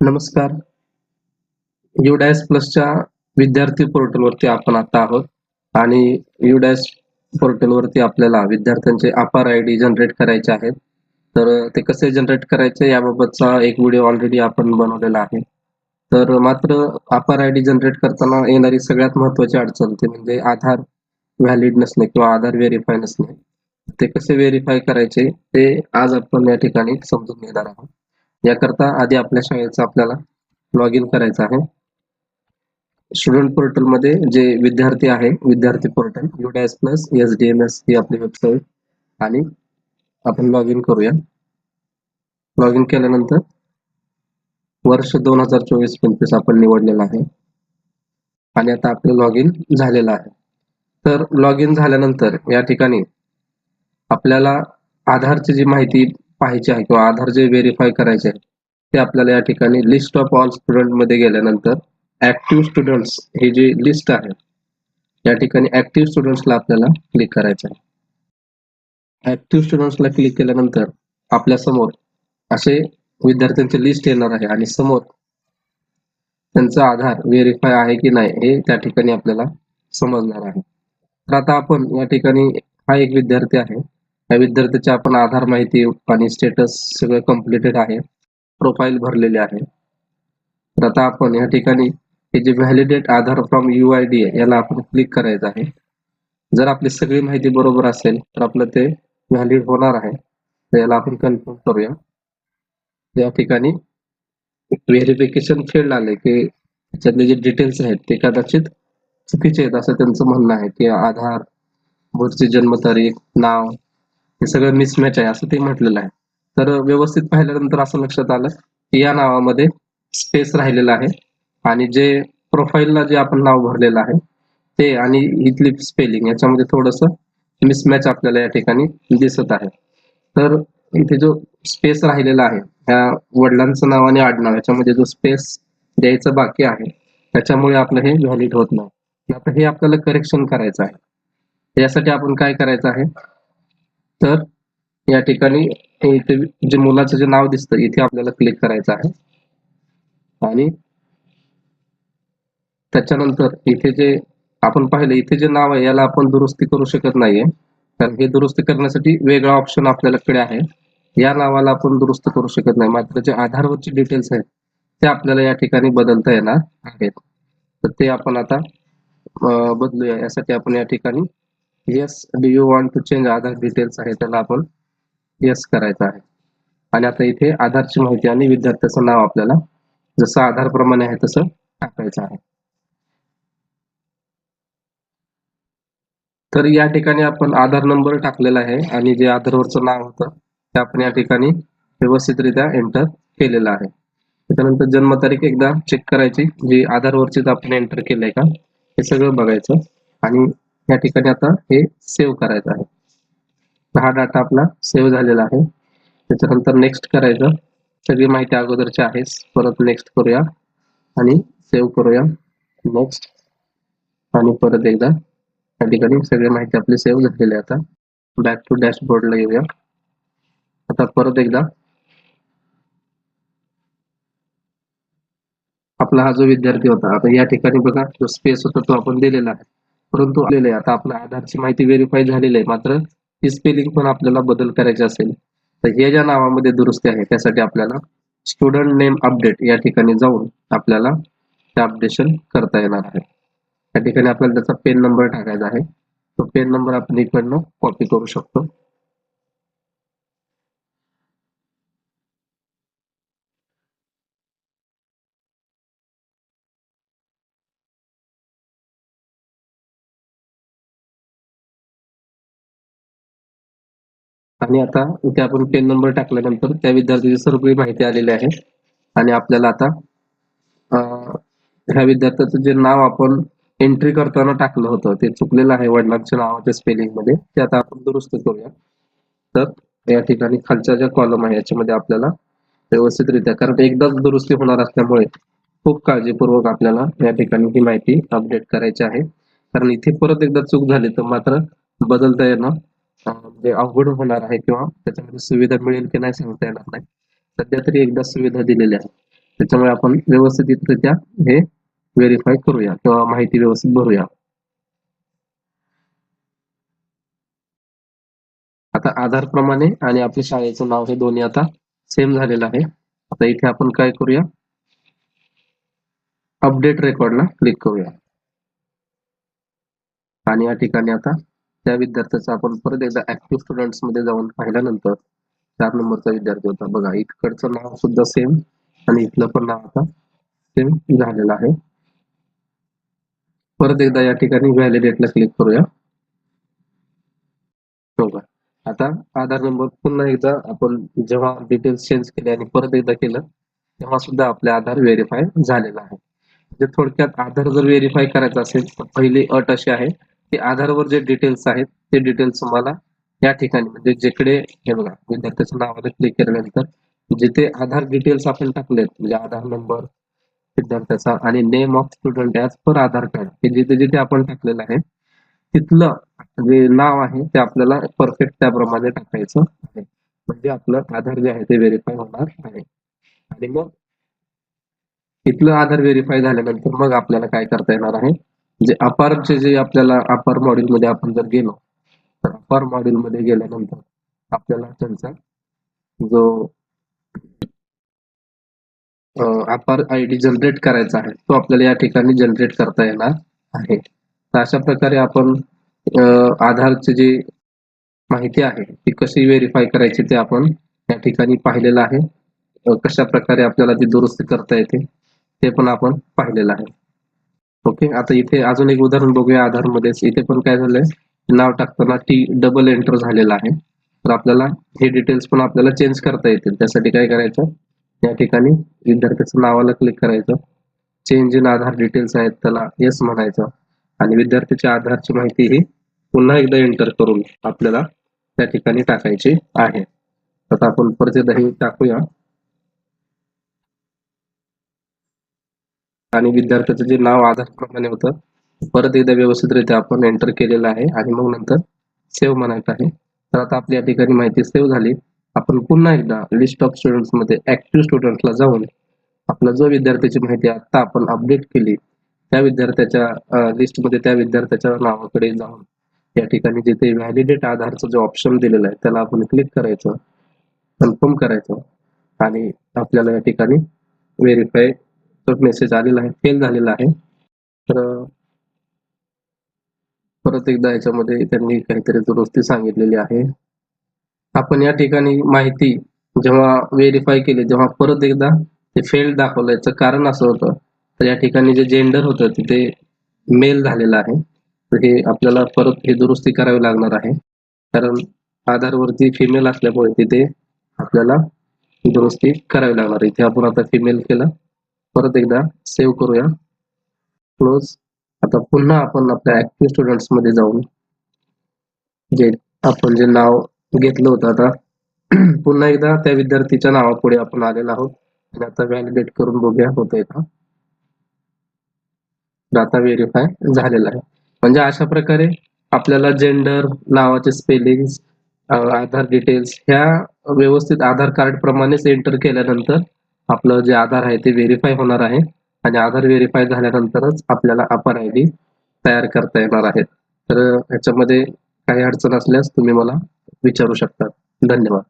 नमस्कार. युडॅस प्लसच्या विद्यार्थी पोर्टलवरती आपण आता आहोत आणि युडॅस पोर्टलवरती आपल्याला विद्यार्थ्यांचे अपार आय डी जनरेट करायचे आहेत. तर ते कसे जनरेट करायचे याबाबतचा एक व्हिडिओ ऑलरेडी आपण बनवलेला आहे. तर मात्र अपार आय डी जनरेट करताना येणारी सगळ्यात महत्वाची अडचण ते म्हणजे आधार व्हॅलिड नसणे किंवा आधार व्हेरीफाय नसणे. ते कसे व्हेरीफाय करायचे ते आज आपण या ठिकाणी समजून घेणार आहोत. याकरता आधी आपल्या शाळेचं आपल्याला लॉग इन करायचं आहे. स्टुडंट पोर्टलमध्ये जे विद्यार्थी आहे विद्यार्थी portal UDISE plus S D M S ही आपली वेबसाईट आणि आपण लॉग इन करूया. लॉग इन केल्यानंतर वर्ष दोन हजार चोवीस पंचवीस आपण निवडलेलं आहे. आणि आता आपलं लॉग इन झालेलं आहे. तर लॉग इन झाल्यानंतर या ठिकाणी आपल्याला आधारची जी माहिती पाहायचे आहे किंवा आधार जे व्हेरीफाय करायचे आहे ते आपल्याला या ठिकाणी लिस्ट ऑफ ऑल स्टुडंटमध्ये गेल्यानंतर ऍक्टिव्ह स्टुडंट्स ही जे लिस्ट आहे या ठिकाणी ऍक्टिव्ह स्टुडंट्सला आपल्याला क्लिक करायचं आहे. ऍक्टिव्ह स्टुडंट्सला क्लिक केल्यानंतर आपल्यासमोर असे विद्यार्थ्यांची लिस्ट येणार आहे आणि समोर त्यांचा आधार व्हेरीफाय आहे की नाही हे त्या ठिकाणी आपल्याला समजणार आहे. तर आता आपण या ठिकाणी हा एक विद्यार्थी आहे विद्यार्थ्याचे आपण आधार माहिती आणि स्टेटस सगळं कम्प्लिटेड आहे. प्रोफाईल भरलेले आहे. तर आता आपण या ठिकाणी हे जे validate Aadhaar from U I D आहे याला आपण क्लिक करायचं आहे. जर आपली सगळी माहिती बरोबर असेल तर आपलं ते व्हॅलिड होणार आहे. तर याला आपण कन्फर्म करूया. या ठिकाणी व्हेरिफिकेशन फील्ड आले की त्याच्यातले जे डिटेल्स आहेत ते कदाचित चुकीचे आहेत असं त्यांचं म्हणणं आहे की आधार वरची जन्मतारीख नाव हे सगळं मिसमॅच आहे असं ते म्हटलेलं आहे. तर व्यवस्थित पाहिल्यानंतर असं लक्षात आलं की या नावामध्ये स्पेस राहिलेला आहे आणि जे प्रोफाईलला जे आपण नाव भरलेलं आहे ते आणि इथली स्पेलिंग याच्यामध्ये थोडस मिसमॅच आपल्याला या ठिकाणी दिसत आहे. तर इथे जो स्पेस राहिलेला आहे ह्या वडिलांचं नाव आणि आडनाव याच्यामध्ये जो स्पेस द्यायचं बाकी आहे त्याच्यामुळे आपलं हे व्हॅलिड होत नाही. आता हे आपल्याला करेक्शन करायचं आहे. यासाठी आपण काय करायचं आहे? तर या ठिकाणी इथे जे मुलाचं जे नाव दिसतं इथे आपल्याला क्लिक करायचं आहे. आणि त्याच्यानंतर इथे जे आपण पाहिलं इथे जे नाव आहे याला आपण दुरुस्ती करू शकत नाहीये. कारण हे दुरुस्ती करण्यासाठी वेगळा ऑप्शन आपल्याकडे आहे. या नावाला आपण दुरुस्त करू शकत नाही. मात्र जे आधारवरचे डिटेल्स आहेत ते आपल्याला या ठिकाणी बदलता येणार आहेत. तर ते आपण आता बदलूया. यासाठी आपण या ठिकाणी yes do you want to change Aadhaar details आहे? त्याला आपण येस करायचं आहे. आणि आता इथे आधारची माहिती आणि विद्यार्थ्याचं नाव आपल्याला जसं आधार प्रमाणे आहे तसं टाकायचं आहे. तर या ठिकाणी आपण आधार नंबर टाकलेला आहे आणि जे आधारवरचं नाव होतं ते आपण या ठिकाणी व्यवस्थितरित्या एंटर केलेलं आहे. त्याच्यानंतर जन्मतारीख एकदा चेक करायची जी आधारवरचीच आपण एंटर केलंय का हे सगळं बघायचं. आणि या ठिकाणी आता हे सेव्ह करायचं आहे. हा डाटा आपला सेव्ह झालेला आहे. त्याच्यानंतर नेक्स्ट करायचं. सगळी माहिती अगोदरची आहेच. परत नेक्स्ट करूया आणि सेव्ह करूया. नेक्स्ट आणि परत एकदा या ठिकाणी सगळी माहिती आपली सेव्ह झालेली आहे आता. बॅक टू डॅशबोर्डला येऊया. आता परत एकदा आपला हा जो विद्यार्थी होता आता या ठिकाणी बघा जो स्पेस होता तो आपण दिलेला आहे. परंतु आलेलं आहे. आता आपल्या आधारची माहिती व्हेरीफाय झालेली आहे. मात्र ही स्पेलिंग पण आपल्याला बदल करायची असेल तर हे ज्या नावामध्ये दुरुस्ती आहे त्यासाठी आपल्याला स्टुडंट नेम अपडेट या ठिकाणी जाऊन आपल्याला ते अपडेशन करता येणार आहे. त्या ठिकाणी आपल्याला त्याचा पेन नंबर टाकायचा आहे. तो पेन नंबर आपण इकडनं कॉपी करू शकतो. आणि आता इथे आपण पेन नंबर टाकल्यानंतर त्या विद्यार्थ्याची सर्व माहिती आलेली आहे. आणि आपल्याला आता ह्या विद्यार्थ्याचं जे नाव आपण एंट्री करताना टाकलं होतं ते चुकलेलं आहे वडिलांच्या नावाच्या स्पेलिंगमध्ये. ते आता आपण दुरुस्त करूया. तर या ठिकाणी खालच्या ज्या कॉलम आहे याच्यामध्ये आपल्याला व्यवस्थितरित्या कारण एकदाच दुरुस्ती होणार असल्यामुळे खूप काळजीपूर्वक आपल्याला या ठिकाणी ही माहिती अपडेट करायची आहे. कारण इथे परत एकदा चूक झाली तर मात्र बदलता येणं म्हणजे अवघड होणार आहे किंवा त्याच्यामध्ये सुविधा मिळेल की नाही सांगता येणार नाही. सध्या तरी एकदा सुविधा दिलेल्या आहेत. त्याच्यामुळे आपण व्यवस्थितरित्या हे व्हेरीफाय करूया किंवा माहिती व्यवस्थित भरूया. आता आधार प्रमाणे आणि आपल्या शाळेचं नाव हे दोन्ही आता सेम झालेलं आहे. आता इथे आपण काय करूया? अपडेट रेकॉर्डला क्लिक करूया. आणि या ठिकाणी आता त्या विद्यार्थ्याचा आपण परत एकदा ऍक्टिव्ह स्टुडंट्समध्ये जाऊन पाहिल्यानंतर चार नंबरचा विद्यार्थी होता. बघा इकडचं नाव सुद्धा सेम आणि इथलं पण नाव आता सेम झालेलं आहे. परत एकदा या ठिकाणी व्हॅलिडेटला क्लिक करूया. बघा आता आधार नंबर पुन्हा एकदा आपण जेव्हा डिटेल्स चेंज केले आणि परत एकदा केलं तेव्हा सुद्धा आपले आधार व्हेरीफाय झालेला आहे. म्हणजे थोडक्यात आधार जर व्हेरीफाय करायचा असेल तर पहिली अट अशी आहे की आधारवर जे डिटेल्स आहेत ते डिटेल्स तुम्हाला या ठिकाणी म्हणजे जिकडे हे बघा विद्यार्थ्याच्या नावाला क्लिक केल्यानंतर जिथे आधार डिटेल्स आपण टाकलेत म्हणजे आधार नंबर विद्यार्थ्याचा आणि name of student as per Aadhaar card हे जिथे जिथे आपण टाकलेलं आहे तिथलं जे नाव आहे ते आपल्याला परफेक्ट त्याप्रमाणे टाकायचं आहे. म्हणजे आपलं आधार जे आहे ते व्हेरीफाय होणार आहे. आणि मग इथलं आधार व्हेरीफाय झाल्यानंतर मग आपल्याला काय करता येणार आहे? जे अपारचे जे आपल्याला अपार मॉड्यूल मध्ये आपण जर गेलो तर अपार मॉड्यूल मध्ये गेल्यानंतर आपल्याला त्यांचा जो अपार आय डी जनरेट करायचा आहे तो आपल्याला या ठिकाणी जनरेट करता येणार आहे. तर अशा प्रकारे आपण आधारचे जी माहिती आहे ती कशी व्हेरीफाय करायची ते आपण या ठिकाणी पाहिलेलं आहे. कशा प्रकारे आपल्याला ती दुरुस्ती करता येते ते पण आपण पाहिलेलं आहे. ओके आता इथे अजून एक उदाहरण बघूया आधार मध्येच इथे पण काय झालंय? नाव टाकताना टी डबल एंटर झालेलं आहे. तर आपल्याला हे डिटेल्स पण आपल्याला चेंज करता येतील. त्यासाठी काय करायचं? या ठिकाणी विद्यार्थ्याचं नावाला क्लिक करायचं. चेंज इन आधार डिटेल्स आहेत त्याला येस म्हणायचं. आणि विद्यार्थ्याच्या आधारची माहिती ही पुन्हा एकदा एंटर करून आपल्याला त्या ठिकाणी टाकायची आहे. आता आपण परत एकदा हे टाकूया. आणि विद्यार्थ्याचं जे नाव आधार प्रमाणे होतं परत एकदा व्यवस्थितरित्या आपण एंटर केलेलं आहे आणि मग नंतर सेव्ह म्हणायचं आहे. तर आता आपली या ठिकाणी माहिती सेव्ह झाली. आपण पुन्हा एकदा लिस्ट ऑफ स्टुडंट्समध्ये ऍक्टिव्ह स्टुडंटला जाऊन आपला जो विद्यार्थ्याची माहिती आता आपण अपडेट केली त्या विद्यार्थ्याच्या लिस्टमध्ये त्या विद्यार्थ्याच्या नावाकडे जाऊन या ठिकाणी जिथे व्हॅलिडेट आधारचं जो ऑप्शन दिलेला आहे त्याला आपण क्लिक करायचं कन्फर्म करायचं आणि आपल्याला या ठिकाणी व्हेरीफाय मेसेज आलेला आहे फेल झालेला आहे. तर परत एकदा याच्यामध्ये त्यांनी काहीतरी दुरुस्ती सांगितलेली आहे. आपण या ठिकाणी माहिती जेव्हा व्हेरीफाय केली तेव्हा परत एकदा ते फेल दाखवलं याचं कारण असं होतं. तर या ठिकाणी जे जेंडर होतं तिथे मेल झालेलं आहे. तर हे आपल्याला परत हे दुरुस्ती करावी लागणार आहे. कारण आधारवरती फिमेल असल्यामुळे तिथे आपल्याला दुरुस्ती करावी लागणार. इथे आपण आता फिमेल केलं. परत एकदा सेव्ह करूया. क्लोज आता पुन्हा आपण आपल्या ऍक्टिव्ह स्टुडंट्समध्ये जाऊन जे आपण जे नाव घेतलं होतं आता पुन्हा एकदा त्या विद्यार्थीच्या नावापुढे आपण आलेलो आहोत. आणि आता व्हॅलिडेट करून बघूया होतंय का? आता व्हेरीफाय झालेला आहे. म्हणजे अशा प्रकारे आपल्याला जेंडर नावाचे स्पेलिंग आधार डिटेल्स ह्या व्यवस्थित आधार कार्ड प्रमाणेच एंटर केल्यानंतर आपलं जे आधार आहे ते व्हेरीफाय होणार आहे. आणि आधार व्हेरीफाय झाल्यानंतरच आपल्याला अपर आय डी तयार करता येणार आहेत तर ह्याच्यामध्ये काही अडचण असल्यास तुम्ही मला विचारू शकता. धन्यवाद.